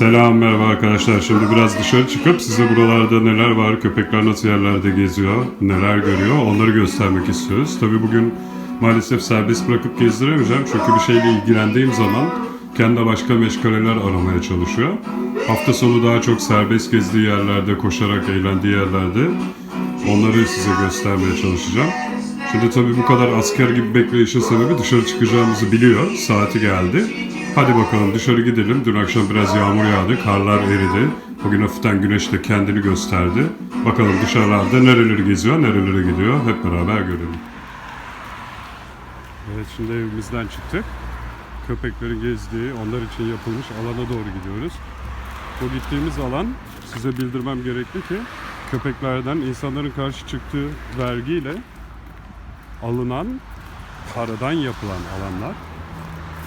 Selam merhaba arkadaşlar. Şimdi biraz dışarı çıkıp size buralarda neler var, köpekler nasıl yerlerde geziyor, neler görüyor onları göstermek istiyoruz. Tabi bugün maalesef serbest bırakıp gezdiremeyeceğim çünkü bir şeyle ilgilendiğim zaman kendi başka meşgaleler aramaya çalışıyor. Hafta sonu daha çok serbest gezdiği yerlerde, koşarak eğlendiği yerlerde onları size göstermeye çalışacağım. Şimdi tabii bu kadar asker gibi bekleyişin sebebi dışarı çıkacağımızı biliyor. Saati geldi. Hadi bakalım dışarı gidelim. Dün akşam biraz yağmur yağdı, karlar eridi. Bugün hafiften güneş de kendini gösterdi. Bakalım dışarılarda nereleri geziyor, nerelere gidiyor. Hep beraber görelim. Evet şimdi evimizden çıktık. Köpeklerin gezdiği, onlar için yapılmış alana doğru gidiyoruz. Bu gittiğimiz alan size bildirmem gerekli ki köpeklerden insanların karşı çıktığı vergiyle alınan paradan yapılan alanlar.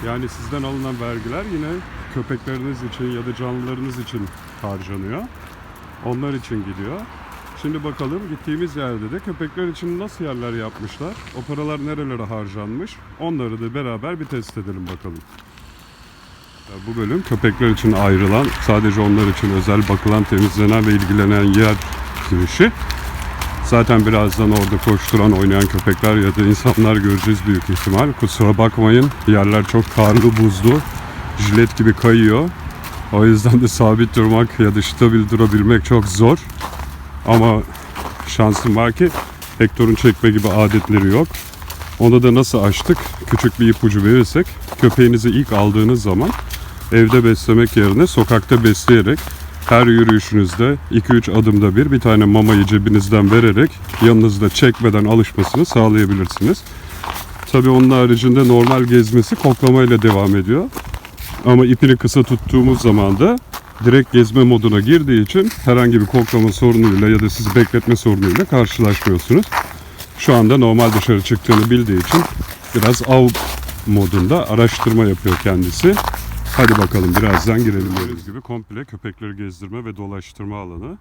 Yani sizden alınan vergiler yine köpekleriniz için ya da canlılarınız için harcanıyor. Onlar için gidiyor. Şimdi bakalım gittiğimiz yerde de köpekler için nasıl yerler yapmışlar? O paralar nerelere harcanmış? Onları da beraber bir test edelim bakalım. Bu bölüm köpekler için ayrılan, sadece onlar için özel bakılan, temizlenen ve ilgilenen yer girişi. Zaten birazdan orada koşturan, oynayan köpekler ya da insanlar göreceğiz büyük ihtimal. Kusura bakmayın, yerler çok karlı, buzlu, jilet gibi kayıyor. O yüzden de sabit durmak ya da stabil durabilmek çok zor. Ama şansım var ki Hector'un çekme gibi adetleri yok. Onu da nasıl açtık? Küçük bir ipucu verirsek, köpeğinizi ilk aldığınız zaman evde beslemek yerine sokakta besleyerek her yürüyüşünüzde 2-3 adımda bir bir tane mamayı cebinizden vererek yanınızda çekmeden alışmasını sağlayabilirsiniz. Tabii onun haricinde normal gezmesi koklamayla devam ediyor. Ama ipini kısa tuttuğumuz zaman da direkt gezme moduna girdiği için herhangi bir koklama sorunuyla ya da sizi bekletme sorunuyla karşılaşmıyorsunuz. Şu anda normal dışarı çıktığını bildiği için biraz av modunda araştırma yapıyor kendisi. Hadi bakalım birazdan girelim. Gördüğünüz gibi komple köpekleri gezdirme ve dolaştırma alanı.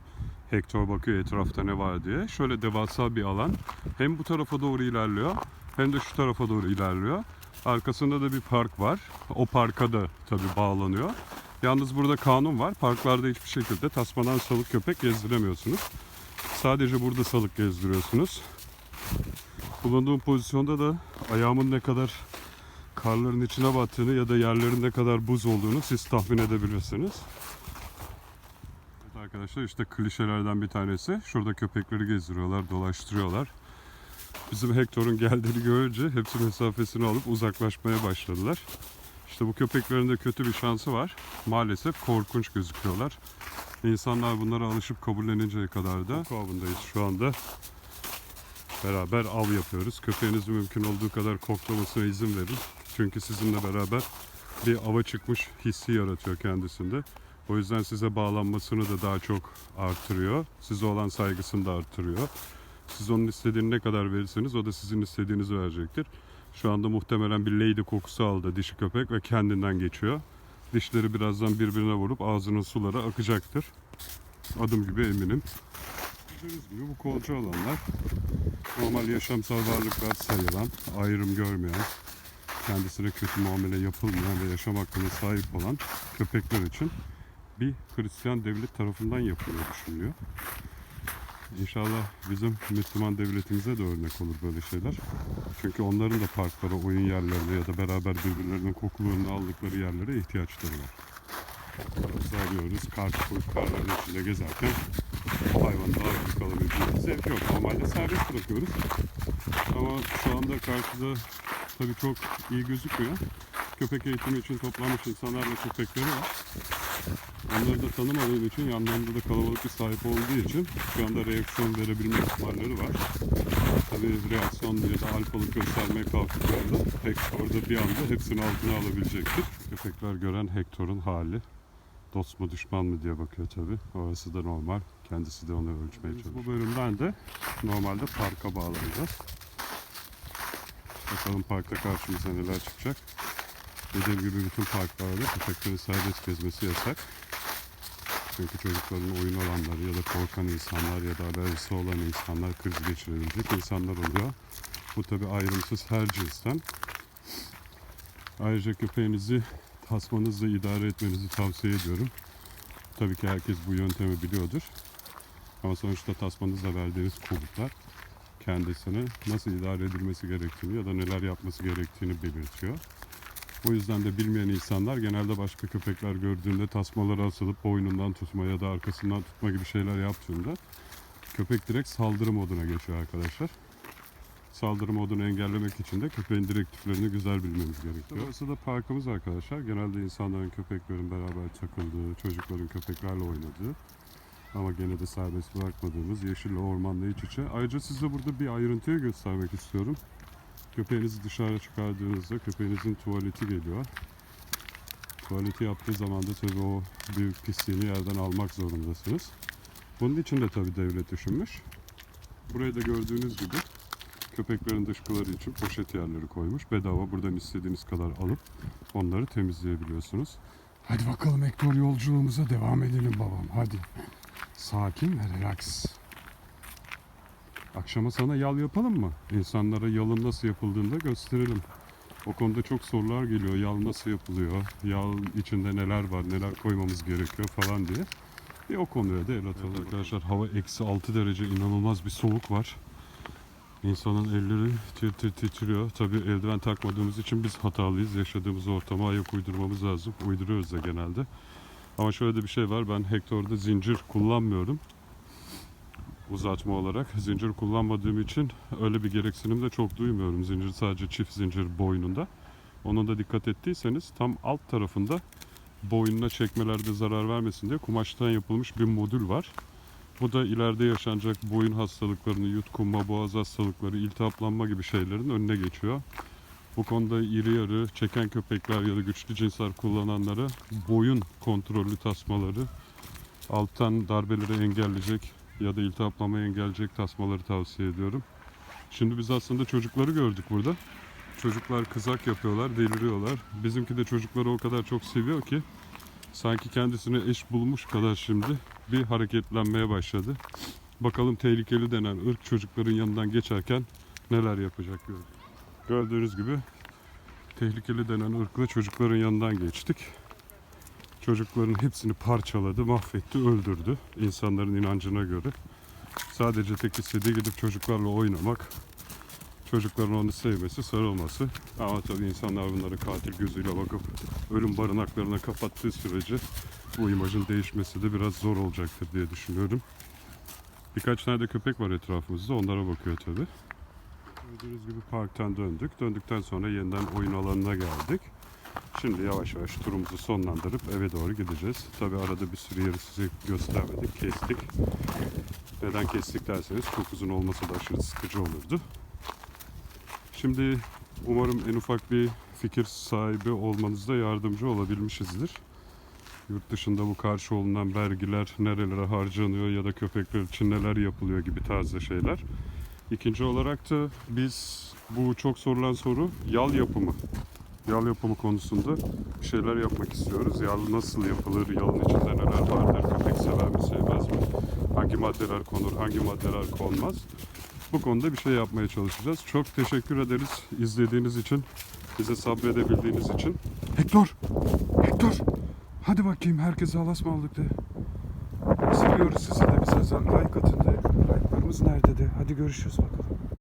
Hector bakıyor etrafta ne var diye. Şöyle devasa bir alan. Hem bu tarafa doğru ilerliyor hem de şu tarafa doğru ilerliyor. Arkasında da bir park var. O parka da tabii bağlanıyor. Yalnız burada kanun var. Parklarda hiçbir şekilde tasmadan salık köpek gezdiremiyorsunuz. Sadece burada salık gezdiriyorsunuz. Bulunduğum pozisyonda da ayağımın ne kadar karların içine battığını ya da yerlerin ne kadar buz olduğunu siz tahmin edebilirsiniz. Evet arkadaşlar işte klişelerden bir tanesi. Şurada köpekleri gezdiriyorlar, dolaştırıyorlar. Bizim Hector'un geldiğini görünce hepsi mesafesini alıp uzaklaşmaya başladılar. İşte bu köpeklerin de kötü bir şansı var. Maalesef korkunç gözüküyorlar. İnsanlar bunlara alışıp kabulleninceye kadar da avındayız şu anda. Beraber av yapıyoruz. Köpeğiniz mümkün olduğu kadar koklamasına izin verin. Çünkü sizinle beraber bir ava çıkmış hissi yaratıyor kendisinde. O yüzden size bağlanmasını da daha çok artırıyor. Size olan saygısını da artırıyor. Siz onun istediğini ne kadar verirseniz o da sizin istediğinizi verecektir. Şu anda muhtemelen bir lady kokusu aldı dişi köpek ve kendinden geçiyor. Dişleri birazdan birbirine vurup ağzının suları akacaktır. Adım gibi eminim. Gördüğünüz gibi bu kolcu alanlar normal yaşamsal varlıklar sayılan, ayrım görmeyen, kendisine kötü muamele yapılmayan ve yaşam hakkına sahip olan köpekler için bir Hristiyan devlet tarafından yapılıyor düşünülüyor. İnşallah bizim Müslüman devletimize de örnek olur böyle şeyler. Çünkü onların da parklara, oyun yerlerine ya da beraber birbirlerinin kokularını aldıkları yerlere ihtiyaçları var. Biz arıyoruz, karşı koyup karların içinde gezerken hayvanın daha alabileceği bir zevk yok. Normalde serbest bırakıyoruz. Ama şu anda karşıda tabii çok iyi gözükmüyor. Köpek eğitimi için toplanmış insanlarla köpekleri var. Onları da tanımadığım için yanlarında da kalabalık bir sahip olduğu için şu anda reaksiyon verebilme ihtimalleri var. Tabii reaksiyon ya da alfalık göstermeye kalktıklarında Hector da bir anda hepsini altına alabilecektir. Köpekler gören Hector'un hali. Dost mu düşman mı diye bakıyor tabii. Orası da normal. Kendisi de onu ölçmeye çalışıyor. Bu bölümden de normalde parka bağlanacağız. Bakalım parkta karşımıza neler çıkacak. Dediğim gibi bütün parklarda köpeklerin serbest gezmesi yasak. Çünkü çocukların oyun alanları ya da korkan insanlar ya da alerjisi olan insanlar kriz geçirebilecek insanlar oluyor. Bu tabi ayrımsız her cinsten. Ayrıca köpeğinizi tasmanızla idare etmenizi tavsiye ediyorum. Tabii ki herkes bu yöntemi biliyordur. Ama sonuçta tasmanızla verdiğiniz komutlar kendisini nasıl idare edilmesi gerektiğini ya da neler yapması gerektiğini belirtiyor. Bu yüzden de bilmeyen insanlar genelde başka köpekler gördüğünde tasmaları asılıp boynundan tutma ya da arkasından tutma gibi şeyler yaptığında köpek direkt saldırı moduna geçiyor arkadaşlar. Saldırı modunu engellemek için de köpeğin direktiflerini güzel bilmemiz gerekiyor. Burası da parkımız arkadaşlar. Genelde insanların köpeklerin beraber takıldığı, çocukların köpeklerle oynadığı ama gene de serbest bırakmadığımız yeşil ormanla iç içe. Ayrıca size burada bir ayrıntıyı göstermek istiyorum. Köpeğinizi dışarı çıkardığınızda köpeğinizin tuvaleti geliyor. Tuvaleti yaptığı zaman da tabii o büyük pisliğini yerden almak zorundasınız. Bunun için de tabii devlet düşünmüş. Burayı da gördüğünüz gibi köpeklerin dışkıları için poşet yerleri koymuş. Bedava buradan istediğiniz kadar alıp onları temizleyebiliyorsunuz. Hadi bakalım Hector yolculuğumuza devam edelim babam hadi. Sakin ve relax. Akşama sana yal yapalım mı? İnsanlara yalın nasıl yapıldığını da gösterelim. O konuda çok sorular geliyor. Yal nasıl yapılıyor? Yal içinde neler var? Neler koymamız gerekiyor falan diye. Bir o konuya da el atalım. arkadaşlar hava eksi 6 derece inanılmaz bir soğuk var. İnsanın elleri tir tir titriyor. Tabii eldiven takmadığımız için biz hatalıyız. Yaşadığımız ortama ayak uydurmamız lazım. Uyduruyoruz da genelde. Ama şöyle de bir şey var. Ben Hector'da zincir kullanmıyorum. Uzatma olarak. Zincir kullanmadığım için öyle bir gereksinim de çok duymuyorum. Zincir sadece çift zincir boynunda. Ona da dikkat ettiyseniz tam alt tarafında boynuna çekmelerde zarar vermesin diye kumaştan yapılmış bir modül var. Bu da ileride yaşanacak boyun hastalıklarını, yutkunma, boğaz hastalıkları, iltihaplanma gibi şeylerin önüne geçiyor. Bu konuda iri yarı çeken köpekler ya da güçlü cinsler kullananlara boyun kontrollü tasmaları, alttan darbeleri engelleyecek ya da iltihaplanmayı engelleyecek tasmaları tavsiye ediyorum. Şimdi biz aslında çocukları gördük burada. Çocuklar kızak yapıyorlar, deliriyorlar. Bizimki de çocukları o kadar çok seviyor ki sanki kendisine eş bulmuş kadar şimdi bir hareketlenmeye başladı. Bakalım tehlikeli denen ırk çocukların yanından geçerken neler yapacak gördük. Gördüğünüz gibi tehlikeli denen ırkla çocukların yanından geçtik. Çocukların hepsini parçaladı, mahvetti, öldürdü insanların inancına göre. Sadece tek istediği gidip çocuklarla oynamak, çocukların onu sevmesi, sarılması. Ama tabii insanlar bunları katil gözüyle bakıp ölüm barınaklarına kapattığı sürece bu imajın değişmesi de biraz zor olacaktır diye düşünüyorum. Birkaç tane de köpek var etrafımızda, onlara bakıyor tabii. Gördüğünüz gibi parktan döndük. Döndükten sonra yeniden oyun alanına geldik. Şimdi yavaş yavaş turumuzu sonlandırıp eve doğru gideceğiz. Tabii arada bir sürü yeri size göstermedik, kestik. Neden kestik derseniz çok uzun olması da aşırı sıkıcı olurdu. Şimdi umarım en ufak bir fikir sahibi olmanızda yardımcı olabilmişizdir. Yurt dışında bu karşı olunan vergiler nerelere harcanıyor ya da köpekler için neler yapılıyor gibi tarzda şeyler. İkinci olarak da biz bu çok sorulan soru yal yapımı. Yal yapımı konusunda bir şeyler yapmak istiyoruz. Yal nasıl yapılır? Yalın içinde neler vardır? Köpek sever mi sevmez mi? Hangi maddeler konur? Hangi maddeler konmaz? Bu konuda bir şey yapmaya çalışacağız. Çok teşekkür ederiz izlediğiniz için. Bize sabredebildiğiniz için. Hector! Hector! Hadi bakayım herkese Allah'a ısmarladık de. Seviyoruz sizi de bize like atın de. Like'larımız nerede de. Hadi görüşürüz bakalım.